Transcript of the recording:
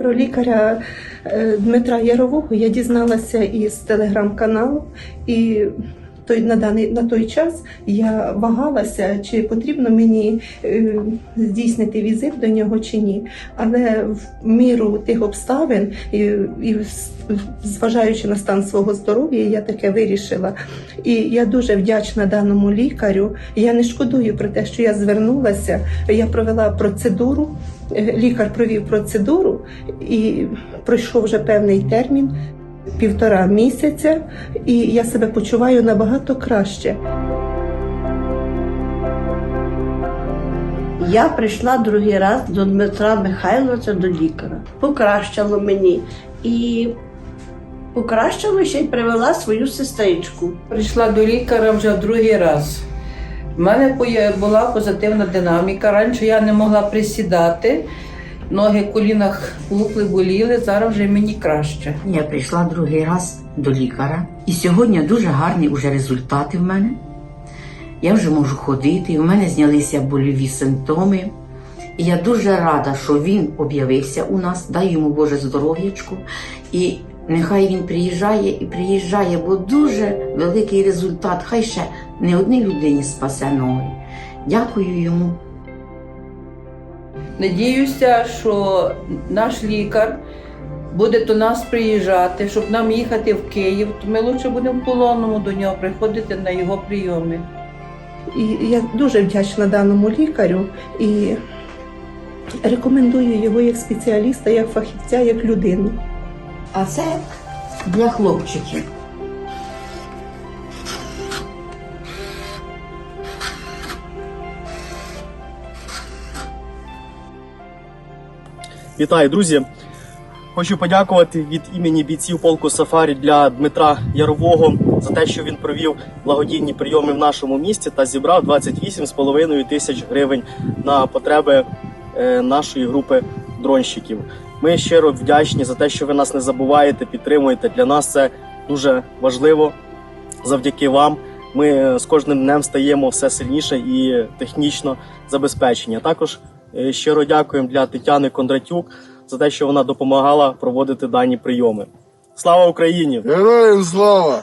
Про лікаря е, Дмитра Ярового. Я дізналася із телеграм-каналу, і той, на, даний, на той час я вагалася, чи потрібно мені е, здійснити візит до нього чи ні. Але в міру тих обставин і, і зважаючи на стан свого здоров'я, я таке вирішила. І я дуже вдячна даному лікарю. Я не шкодую про те, що я звернулася. Я провела процедуру. Е, Лікар провів процедуру і пройшов вже певний термін півтора місяця, і я себе почуваю набагато краще. Я прийшла другий раз до Дмитра Михайловича до лікаря. Покращало мені. І покращало ще й привела свою сестричку. Прийшла до лікаря вже другий раз. У мене була позитивна динаміка. Раніше я не могла присідати, ноги в колінах пухли, боліли, зараз вже мені краще. Я прийшла другий раз до лікаря, і сьогодні дуже гарні уже результати в мене. Я вже можу ходити, у мене знялися больові симптоми. І я дуже рада, що він об'явився у нас, дай йому Боже здоров'ячку. І нехай він приїжджає і приїжджає, бо дуже великий результат. Хай ще не одній людині спасе ноги. Дякую йому. Надіюся, що наш лікар буде до нас приїжджати, щоб нам їхати в Київ. То ми лучше будемо в полонному до нього приходити на його прийоми. І я дуже вдячна даному лікарю і рекомендую його як спеціаліста, як фахівця, як людину. А це для хлопчиків. Вітаю, друзі! Хочу подякувати від імені бійців полку Сафарі для Дмитра Ярового за те, що він провів благодійні прийоми в нашому місті та зібрав 28,5 тисяч гривень на потреби е, нашої групи дронщиків. Ми щиро вдячні за те, що ви нас не забуваєте, підтримуєте. Для нас це дуже важливо. Завдяки вам ми е, з кожним днем стаємо все сильніше і технічно забезпечені. Також щиро дякуємо для Тетяни Кондратюк за те, що вона допомагала проводити дані прийоми. Слава Україні! Героям слава!